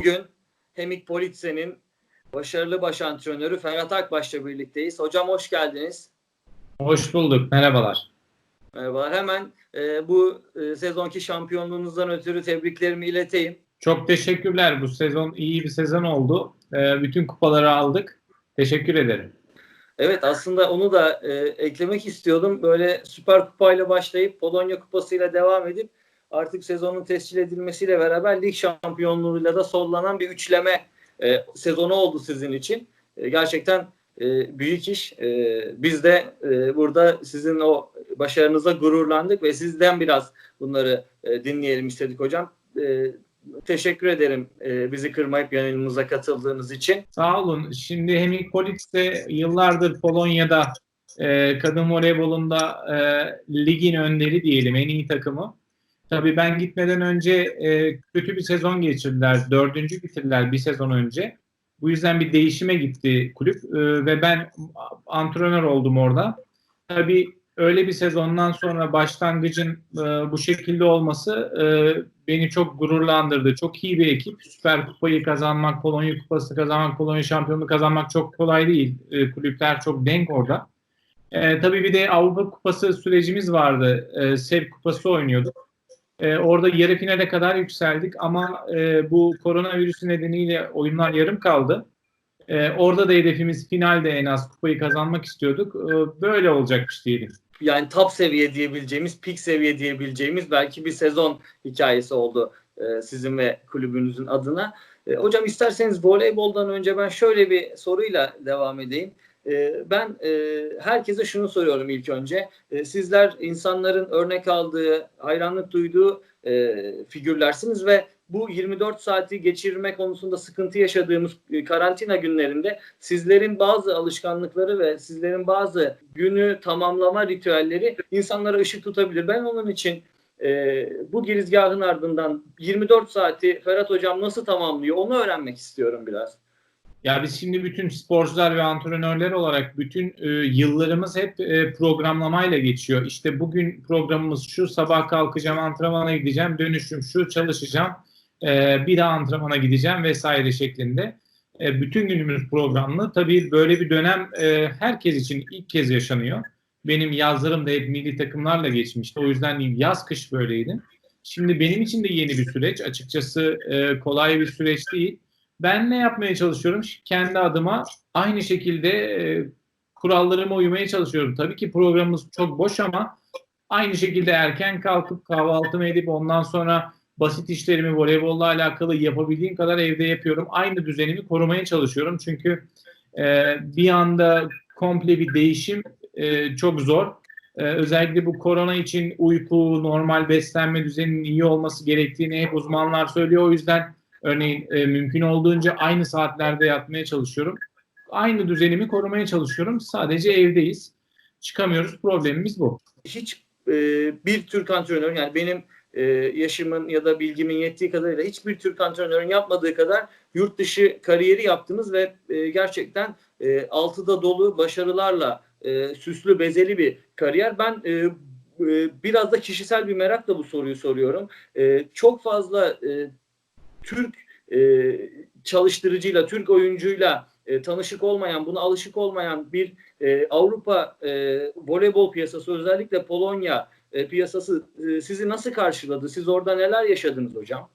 Bugün Hemik Politse'nin başarılı baş antrenörü Ferhat Akbaş'la birlikteyiz. Hocam hoş geldiniz. Hoş bulduk. Merhabalar. Merhaba. Hemen e, bu e, sezonki şampiyonluğunuzdan ötürü tebriklerimi ileteyim. Çok teşekkürler. Bu sezon iyi bir sezon oldu. Ee, bütün kupaları aldık. Teşekkür ederim. Evet aslında onu da e, eklemek istiyordum. Böyle Süper Kupa ile başlayıp Polonya Kupası ile devam edip artık sezonun tescil edilmesiyle beraber lig şampiyonluğuyla da sollanan bir üçleme e, sezonu oldu sizin için. E, gerçekten e, büyük iş. E, biz de e, burada sizin o başarınıza gururlandık ve sizden biraz bunları e, dinleyelim istedik hocam. E, teşekkür ederim e, bizi kırmayıp yanımıza katıldığınız için. Sağ olun. Şimdi Hemik Politse yıllardır Polonya'da e, kadın voleybolunda e, ligin önderi diyelim en iyi takımı. Tabii ben gitmeden önce e, kötü bir sezon geçirdiler. Dördüncü bitirdiler bir sezon önce. Bu yüzden bir değişime gitti kulüp e, ve ben antrenör oldum orada. Tabii öyle bir sezondan sonra başlangıcın e, bu şekilde olması e, beni çok gururlandırdı. Çok iyi bir ekip. Süper Kupayı kazanmak, Polonya Kupası kazanmak, Polonya Şampiyonluğu kazanmak çok kolay değil. E, kulüpler çok denk orada. E, tabii bir de Avrupa Kupası sürecimiz vardı. E, Sev Kupası oynuyorduk. E, orada yarı finale kadar yükseldik ama e, bu koronavirüsü nedeniyle oyunlar yarım kaldı. E, orada da hedefimiz finalde en az kupayı kazanmak istiyorduk. E, böyle olacakmış diyelim. Yani top seviye diyebileceğimiz, peak seviye diyebileceğimiz belki bir sezon hikayesi oldu e, sizin ve kulübünüzün adına. E, hocam isterseniz voleyboldan önce ben şöyle bir soruyla devam edeyim. E, ben e, herkese şunu soruyorum ilk önce. E, sizler insanların örnek aldığı, hayranlık duyduğu e, figürlersiniz ve bu 24 saati geçirme konusunda sıkıntı yaşadığımız e, karantina günlerinde sizlerin bazı alışkanlıkları ve sizlerin bazı günü tamamlama ritüelleri insanlara ışık tutabilir. Ben onun için e, bu girizgahın ardından 24 saati Ferhat Hocam nasıl tamamlıyor onu öğrenmek istiyorum biraz. Ya biz şimdi bütün sporcular ve antrenörler olarak bütün e, yıllarımız hep e, programlamayla geçiyor. İşte bugün programımız şu, sabah kalkacağım, antrenmana gideceğim, dönüşüm şu, çalışacağım, e, bir daha antrenmana gideceğim vesaire şeklinde. E, bütün günümüz programlı. Tabii böyle bir dönem e, herkes için ilk kez yaşanıyor. Benim yazlarım da hep milli takımlarla geçmişti. O yüzden yaz kış böyleydi. Şimdi benim için de yeni bir süreç. Açıkçası e, kolay bir süreç değil. Ben ne yapmaya çalışıyorum? Kendi adıma aynı şekilde e, kurallarıma uymaya çalışıyorum. Tabii ki programımız çok boş ama aynı şekilde erken kalkıp kahvaltımı edip ondan sonra basit işlerimi voleybolla alakalı yapabildiğim kadar evde yapıyorum. Aynı düzenimi korumaya çalışıyorum. Çünkü e, bir anda komple bir değişim e, çok zor. E, özellikle bu korona için uyku, normal beslenme düzeninin iyi olması gerektiğini hep uzmanlar söylüyor. O yüzden örneğin e, mümkün olduğunca aynı saatlerde yatmaya çalışıyorum. Aynı düzenimi korumaya çalışıyorum. Sadece evdeyiz. Çıkamıyoruz. Problemimiz bu. Hiç e, bir Türk antrenör yani benim e, yaşımın ya da bilgimin yettiği kadarıyla hiçbir Türk antrenörün yapmadığı kadar yurt dışı kariyeri yaptınız ve e, gerçekten e, altıda dolu başarılarla e, süslü bezeli bir kariyer. Ben e, e, biraz da kişisel bir merakla bu soruyu soruyorum. E, çok fazla e, Türk e, çalıştırıcıyla, Türk oyuncuyla e, tanışık olmayan, buna alışık olmayan bir e, Avrupa e, voleybol piyasası, özellikle Polonya e, piyasası e, sizi nasıl karşıladı? Siz orada neler yaşadınız hocam?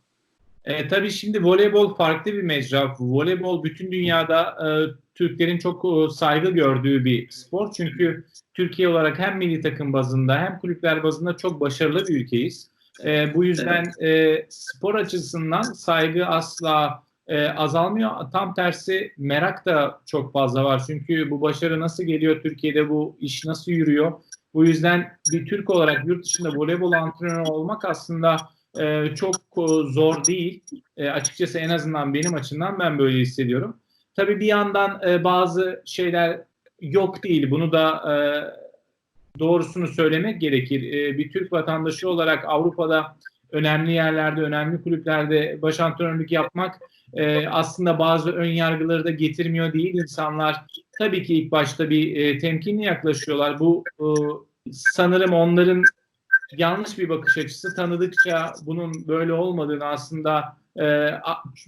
E, tabii şimdi voleybol farklı bir mecra. Voleybol bütün dünyada e, Türklerin çok e, saygı gördüğü bir spor. Çünkü Türkiye olarak hem milli takım bazında hem kulüpler bazında çok başarılı bir ülkeyiz. E, bu yüzden e, spor açısından saygı asla e, azalmıyor. Tam tersi merak da çok fazla var. Çünkü bu başarı nasıl geliyor Türkiye'de, bu iş nasıl yürüyor? Bu yüzden bir Türk olarak yurt dışında voleybol antrenörü olmak aslında e, çok zor değil. E, açıkçası en azından benim açımdan ben böyle hissediyorum. Tabii bir yandan e, bazı şeyler yok değil. Bunu da e, doğrusunu söylemek gerekir. E, bir Türk vatandaşı olarak Avrupa'da önemli yerlerde, önemli kulüplerde baş antrenörlük yapmak e, aslında bazı ön yargıları da getirmiyor değil. İnsanlar tabii ki ilk başta bir e, temkinli yaklaşıyorlar. Bu e, sanırım onların yanlış bir bakış açısı. Tanıdıkça bunun böyle olmadığını aslında e,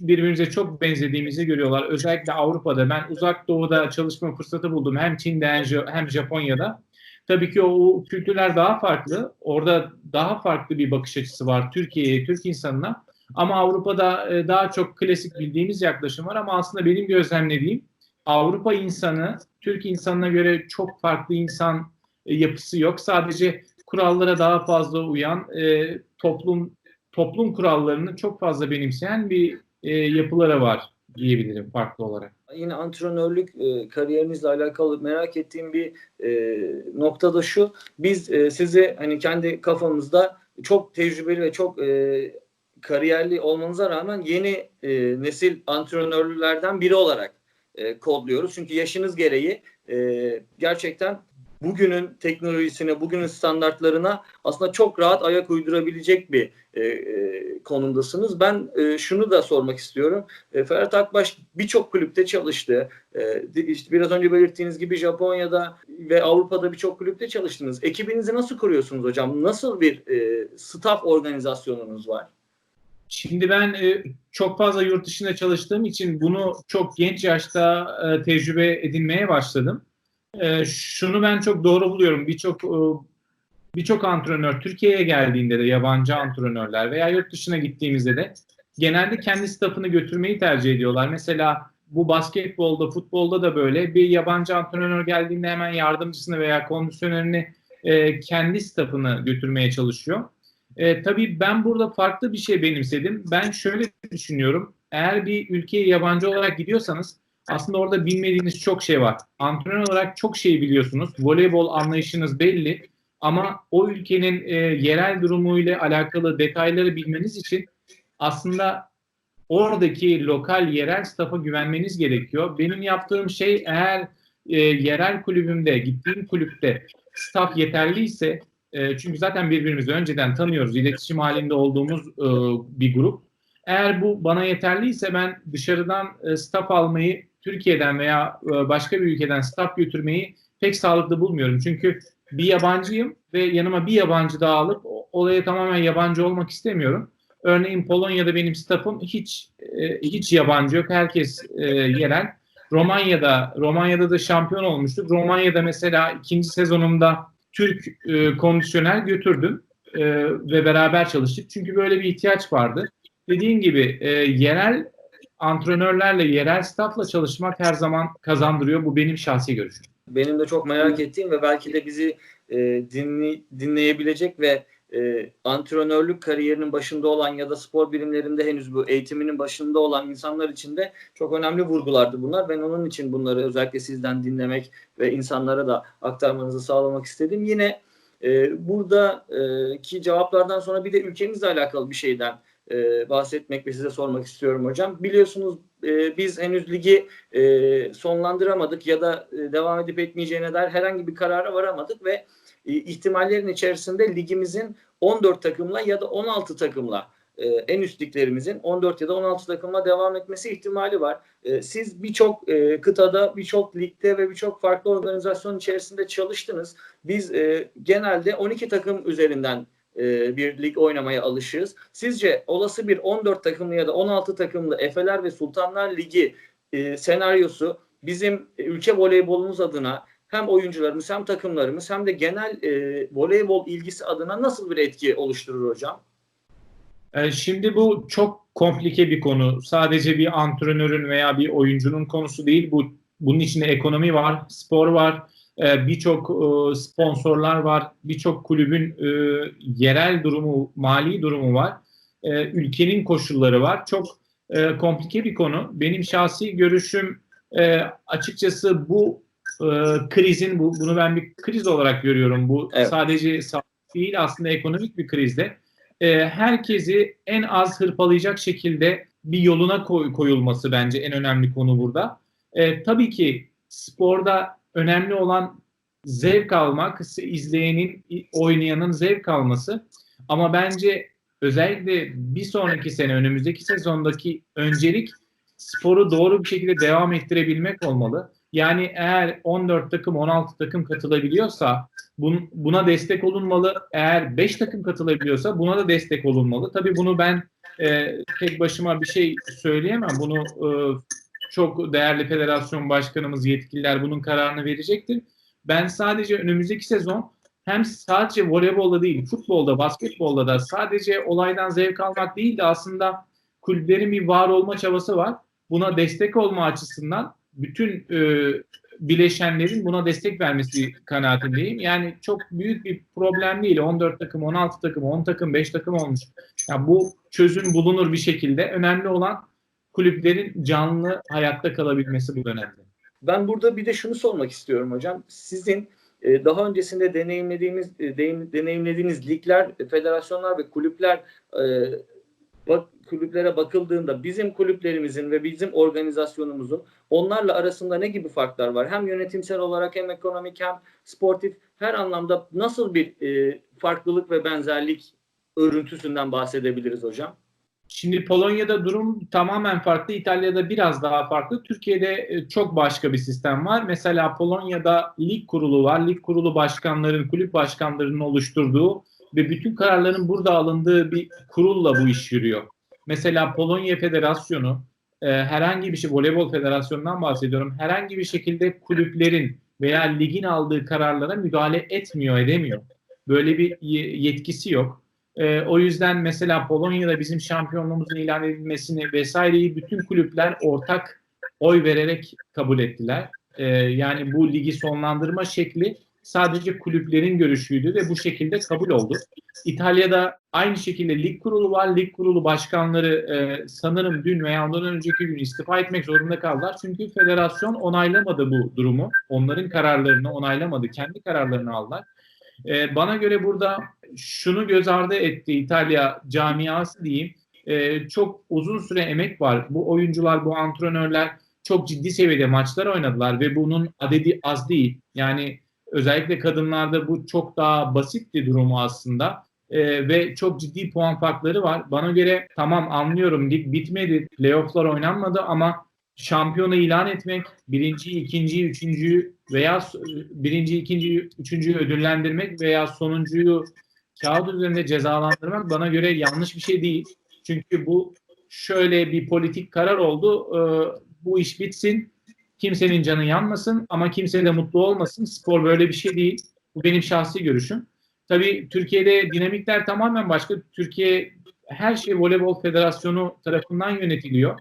birbirimize çok benzediğimizi görüyorlar. Özellikle Avrupa'da. Ben uzak doğuda çalışma fırsatı buldum. Hem Çin'de hem Japonya'da. Tabii ki o, kültürler daha farklı. Orada daha farklı bir bakış açısı var Türkiye'ye, Türk insanına. Ama Avrupa'da e, daha çok klasik bildiğimiz yaklaşım var ama aslında benim gözlemlediğim Avrupa insanı Türk insanına göre çok farklı insan e, yapısı yok. Sadece kurallara daha fazla uyan, e, toplum toplum kurallarını çok fazla benimseyen bir yapıları var diyebilirim farklı olarak. Yine antrenörlük e, kariyerinizle alakalı merak ettiğim bir e, nokta da şu. Biz e, sizi hani kendi kafamızda çok tecrübeli ve çok e, kariyerli olmanıza rağmen yeni e, nesil antrenörlerden biri olarak e, kodluyoruz. Çünkü yaşınız gereği e, gerçekten bugünün teknolojisine, bugünün standartlarına aslında çok rahat ayak uydurabilecek bir e, e, konumdasınız. Ben e, şunu da sormak istiyorum. E, Ferhat Akbaş birçok kulüpte çalıştı. E, işte biraz önce belirttiğiniz gibi Japonya'da ve Avrupa'da birçok kulüpte çalıştınız. Ekibinizi nasıl kuruyorsunuz hocam? Nasıl bir e, staff organizasyonunuz var? Şimdi ben e, çok fazla yurt dışında çalıştığım için bunu çok genç yaşta e, tecrübe edinmeye başladım. E, şunu ben çok doğru buluyorum. Birçok e, birçok antrenör Türkiye'ye geldiğinde de yabancı antrenörler veya yurt dışına gittiğimizde de genelde kendi staffını götürmeyi tercih ediyorlar. Mesela bu basketbolda, futbolda da böyle bir yabancı antrenör geldiğinde hemen yardımcısını veya kondisyonerini e, kendi staffını götürmeye çalışıyor. E, tabii ben burada farklı bir şey benimsedim. Ben şöyle düşünüyorum. Eğer bir ülkeye yabancı olarak gidiyorsanız aslında orada bilmediğiniz çok şey var. Antrenör olarak çok şey biliyorsunuz. Voleybol anlayışınız belli. Ama o ülkenin e, yerel durumuyla alakalı detayları bilmeniz için aslında oradaki lokal yerel staff'a güvenmeniz gerekiyor. Benim yaptığım şey eğer e, yerel kulübümde, gittiğim kulüpte staff yeterliyse e, çünkü zaten birbirimizi önceden tanıyoruz. iletişim halinde olduğumuz e, bir grup. Eğer bu bana yeterliyse ben dışarıdan e, staff almayı Türkiye'den veya e, başka bir ülkeden staff götürmeyi pek sağlıklı bulmuyorum. Çünkü bir yabancıyım ve yanıma bir yabancı daha alıp olaya tamamen yabancı olmak istemiyorum. Örneğin Polonya'da benim staffım hiç e, hiç yabancı yok. Herkes yerel. Romanya'da Romanya'da da şampiyon olmuştuk. Romanya'da mesela ikinci sezonumda Türk e, kondisyoner götürdüm ve beraber çalıştık. Çünkü böyle bir ihtiyaç vardı. Dediğim gibi yerel antrenörlerle, yerel staffla çalışmak her zaman kazandırıyor. Bu benim şahsi görüşüm. Benim de çok merak ettiğim ve belki de bizi e, dinley- dinleyebilecek ve e, antrenörlük kariyerinin başında olan ya da spor bilimlerinde henüz bu eğitiminin başında olan insanlar için de çok önemli vurgulardı bunlar. Ben onun için bunları özellikle sizden dinlemek ve insanlara da aktarmanızı sağlamak istedim. Yine e, buradaki cevaplardan sonra bir de ülkemizle alakalı bir şeyden e, bahsetmek ve size sormak istiyorum hocam. Biliyorsunuz e, biz henüz ligi e, sonlandıramadık ya da e, devam edip etmeyeceğine dair herhangi bir karara varamadık ve e, ihtimallerin içerisinde ligimizin 14 takımla ya da 16 takımla e, en üst liglerimizin 14 ya da 16 takımla devam etmesi ihtimali var. E, siz birçok e, kıtada, birçok ligde ve birçok farklı organizasyon içerisinde çalıştınız. Biz e, genelde 12 takım üzerinden e, bir lig oynamaya alışığız. Sizce olası bir 14 takımlı ya da 16 takımlı Efeler ve Sultanlar Ligi e, senaryosu bizim ülke voleybolumuz adına hem oyuncularımız hem takımlarımız hem de genel e, voleybol ilgisi adına nasıl bir etki oluşturur hocam? E, Şimdi bu çok komplike bir konu. Sadece bir antrenörün veya bir oyuncunun konusu değil. Bu bunun içinde ekonomi var, spor var, birçok e, sponsorlar var, birçok kulübün e, yerel durumu, mali durumu var, E, ülkenin koşulları var. Çok komplike bir konu. Benim şahsi görüşüm açıkçası bu krizin, bu bunu ben bir kriz olarak görüyorum. Bu Evet. sadece değil aslında ekonomik bir krizde herkesi en az hırpalayacak şekilde bir yoluna koy- koyulması bence en önemli konu burada. Tabii ki sporda önemli olan zevk almak, izleyenin, oynayanın zevk alması. Ama bence özellikle bir sonraki sene, önümüzdeki sezondaki öncelik sporu doğru bir şekilde devam ettirebilmek olmalı. Yani eğer 14 takım, 16 takım katılabiliyorsa Bun, buna destek olunmalı. Eğer 5 takım katılabiliyorsa buna da destek olunmalı. Tabii bunu ben e, tek başıma bir şey söyleyemem. Bunu e, çok değerli federasyon başkanımız, yetkililer bunun kararını verecektir. Ben sadece önümüzdeki sezon hem sadece voleybolda değil, futbolda, basketbolda da sadece olaydan zevk almak değil de aslında kulüplerin bir var olma çabası var. Buna destek olma açısından bütün e, bileşenlerin buna destek vermesi kanaatindeyim. Yani çok büyük bir problem değil. 14 takım, 16 takım, 10 takım, 5 takım olmuş. Yani bu çözüm bulunur bir şekilde. Önemli olan kulüplerin canlı hayatta kalabilmesi bu dönemde. Ben burada bir de şunu sormak istiyorum hocam. Sizin e, daha öncesinde deneyimlediğimiz e, deneyimlediğiniz ligler, federasyonlar ve kulüpler e, bak, kulüplere bakıldığında bizim kulüplerimizin ve bizim organizasyonumuzun onlarla arasında ne gibi farklar var? Hem yönetimsel olarak hem ekonomik hem sportif her anlamda nasıl bir e, farklılık ve benzerlik örüntüsünden bahsedebiliriz hocam? Şimdi Polonya'da durum tamamen farklı, İtalya'da biraz daha farklı. Türkiye'de çok başka bir sistem var. Mesela Polonya'da lig kurulu var. Lig kurulu başkanların, kulüp başkanlarının oluşturduğu ve bütün kararların burada alındığı bir kurulla bu iş yürüyor. Mesela Polonya Federasyonu e, herhangi bir şey, voleybol federasyonundan bahsediyorum. Herhangi bir şekilde kulüplerin veya ligin aldığı kararlara müdahale etmiyor, edemiyor. Böyle bir yetkisi yok. E, o yüzden mesela Polonya'da bizim şampiyonluğumuzun ilan edilmesini vesaireyi bütün kulüpler ortak oy vererek kabul ettiler. E, yani bu ligi sonlandırma şekli sadece kulüplerin görüşüydü ve bu şekilde kabul oldu. İtalya'da aynı şekilde lig kurulu var. Lig kurulu başkanları e, sanırım dün veya ondan önceki gün istifa etmek zorunda kaldılar. Çünkü federasyon onaylamadı bu durumu. Onların kararlarını onaylamadı. Kendi kararlarını aldılar. E, bana göre burada şunu göz ardı etti İtalya camiası diyeyim. E, çok uzun süre emek var. Bu oyuncular, bu antrenörler çok ciddi seviyede maçlar oynadılar ve bunun adedi az değil. Yani özellikle kadınlarda bu çok daha basit bir durumu aslında. Ee, ve çok ciddi puan farkları var. Bana göre tamam anlıyorum lig bitmedi, playofflar oynanmadı ama şampiyonu ilan etmek, birinci, ikinci, üçüncüyü veya birinci, ikinci, üçüncüyü ödüllendirmek veya sonuncuyu kağıt üzerinde cezalandırmak bana göre yanlış bir şey değil. Çünkü bu şöyle bir politik karar oldu. Ee, bu iş bitsin. Kimsenin canı yanmasın ama kimse de mutlu olmasın. Spor böyle bir şey değil. Bu benim şahsi görüşüm. Tabii Türkiye'de dinamikler tamamen başka. Türkiye her şey Voleybol Federasyonu tarafından yönetiliyor.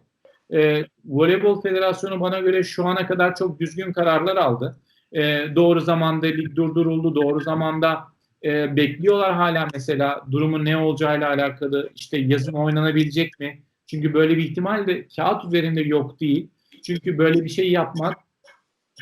E, Voleybol Federasyonu bana göre şu ana kadar çok düzgün kararlar aldı. E, doğru zamanda lig durduruldu. Doğru zamanda e, bekliyorlar hala mesela durumun ne olacağıyla alakalı. İşte yazın oynanabilecek mi? Çünkü böyle bir ihtimal de kağıt üzerinde yok değil. Çünkü böyle bir şey yapmak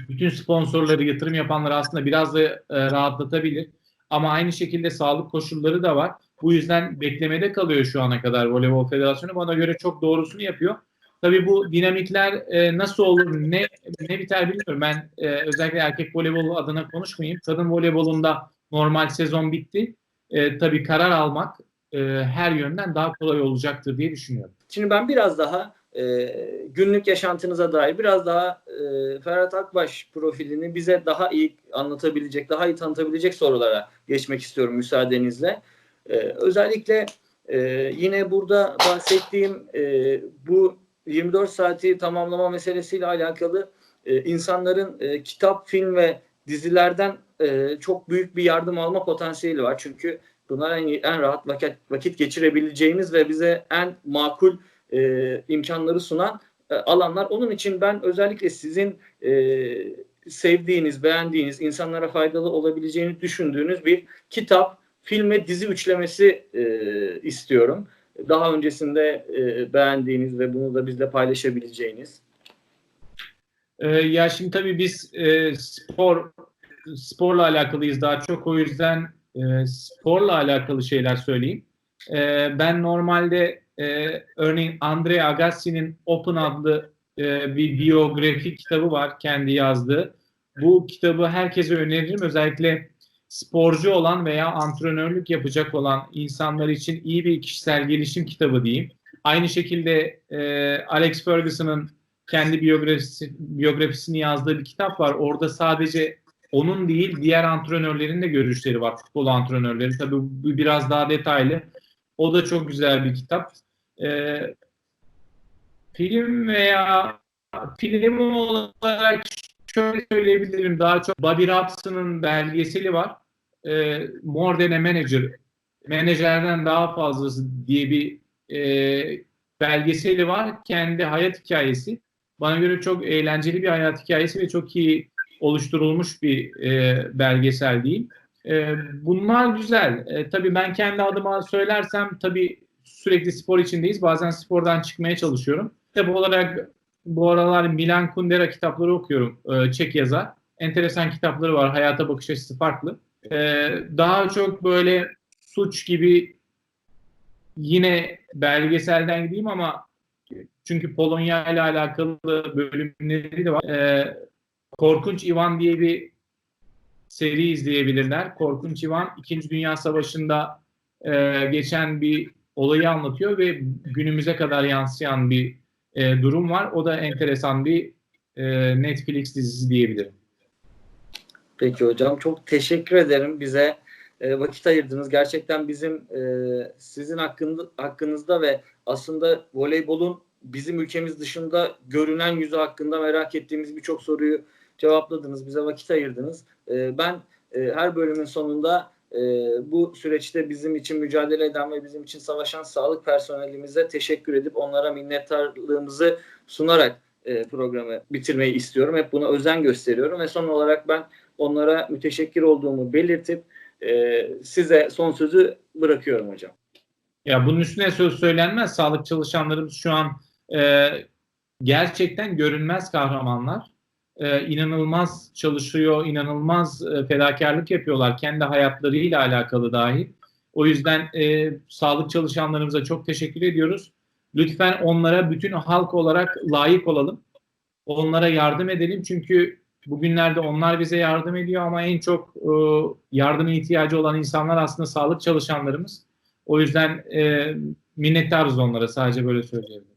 bütün sponsorları, yatırım yapanları aslında biraz da e, rahatlatabilir. Ama aynı şekilde sağlık koşulları da var. Bu yüzden beklemede kalıyor şu ana kadar Voleybol Federasyonu. Bana göre çok doğrusunu yapıyor. Tabii bu dinamikler e, nasıl olur, ne ne biter bilmiyorum. Ben e, özellikle erkek voleybolu adına konuşmayayım. Kadın voleybolunda normal sezon bitti. E, tabii karar almak e, her yönden daha kolay olacaktır diye düşünüyorum. Şimdi ben biraz daha e, günlük yaşantınıza dair biraz daha e, Ferhat Akbaş profilini bize daha iyi anlatabilecek, daha iyi tanıtabilecek sorulara geçmek istiyorum müsaadenizle. E, özellikle e, yine burada bahsettiğim e, bu 24 saati tamamlama meselesiyle alakalı e, insanların e, kitap, film ve dizilerden e, çok büyük bir yardım alma potansiyeli var. Çünkü bunlar en, en rahat vakit, vakit geçirebileceğimiz ve bize en makul e, imkanları sunan e, alanlar. Onun için ben özellikle sizin e, sevdiğiniz, beğendiğiniz, insanlara faydalı olabileceğini düşündüğünüz bir kitap, film ve dizi üçlemesi e, istiyorum. Daha öncesinde e, beğendiğiniz ve bunu da bizle paylaşabileceğiniz. Ee, ya şimdi tabii biz e, spor sporla alakalıyız daha çok o yüzden e, sporla alakalı şeyler söyleyeyim. E, ben normalde e, örneğin Andre Agassi'nin Open adlı e, bir biyografi kitabı var kendi yazdığı. Bu kitabı herkese öneririm. Özellikle sporcu olan veya antrenörlük yapacak olan insanlar için iyi bir kişisel gelişim kitabı diyeyim. Aynı şekilde e, Alex Ferguson'ın kendi biyografisi, biyografisini yazdığı bir kitap var. Orada sadece onun değil diğer antrenörlerin de görüşleri var. Futbol antrenörleri. Tabii bu biraz daha detaylı. O da çok güzel bir kitap. Ee, film veya film olarak şöyle söyleyebilirim. Daha çok Bobby Robson'ın belgeseli var. Ee, More Than a Manager. Menajerden daha fazlası diye bir e, belgeseli var. Kendi hayat hikayesi. Bana göre çok eğlenceli bir hayat hikayesi ve çok iyi oluşturulmuş bir e, belgesel değil. E, bunlar güzel. E, tabii ben kendi adıma söylersem tabii sürekli spor içindeyiz. Bazen spordan çıkmaya çalışıyorum. Tabii olarak bu aralar Milan Kundera kitapları okuyorum. E, Çek yazar. Enteresan kitapları var. Hayata bakış açısı farklı. E, daha çok böyle suç gibi yine belgeselden gideyim ama çünkü Polonya ile alakalı bölümleri de var. E, Korkunç Ivan diye bir seri izleyebilirler. Korkunç Ivan 2. Dünya Savaşı'nda e, geçen bir olayı anlatıyor ve günümüze kadar yansıyan bir e, durum var. O da enteresan bir e, Netflix dizisi diyebilirim. Peki hocam çok teşekkür ederim bize e, vakit ayırdınız. Gerçekten bizim e, sizin hakkında, hakkınızda ve aslında voleybolun bizim ülkemiz dışında görünen yüzü hakkında merak ettiğimiz birçok soruyu cevapladınız. Bize vakit ayırdınız. E, ben e, her bölümün sonunda e, bu süreçte bizim için mücadele eden ve bizim için savaşan sağlık personelimize teşekkür edip onlara minnettarlığımızı sunarak e, programı bitirmeyi istiyorum. Hep buna özen gösteriyorum ve son olarak ben onlara müteşekkir olduğumu belirtip e, size son sözü bırakıyorum hocam. Ya bunun üstüne söz söylenmez. Sağlık çalışanlarımız şu an e, gerçekten görünmez kahramanlar. E, inanılmaz çalışıyor, inanılmaz e, fedakarlık yapıyorlar kendi hayatlarıyla alakalı dahil. O yüzden e, sağlık çalışanlarımıza çok teşekkür ediyoruz. Lütfen onlara bütün halk olarak layık olalım. Onlara yardım edelim çünkü bugünlerde onlar bize yardım ediyor ama en çok e, yardıma ihtiyacı olan insanlar aslında sağlık çalışanlarımız. O yüzden e, minnettarız onlara sadece böyle söyleyebilirim.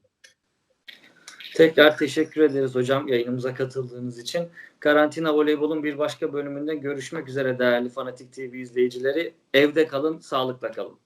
Tekrar teşekkür ederiz hocam yayınımıza katıldığınız için. Karantina Voleybol'un bir başka bölümünde görüşmek üzere değerli Fanatik TV izleyicileri. Evde kalın, sağlıkla kalın.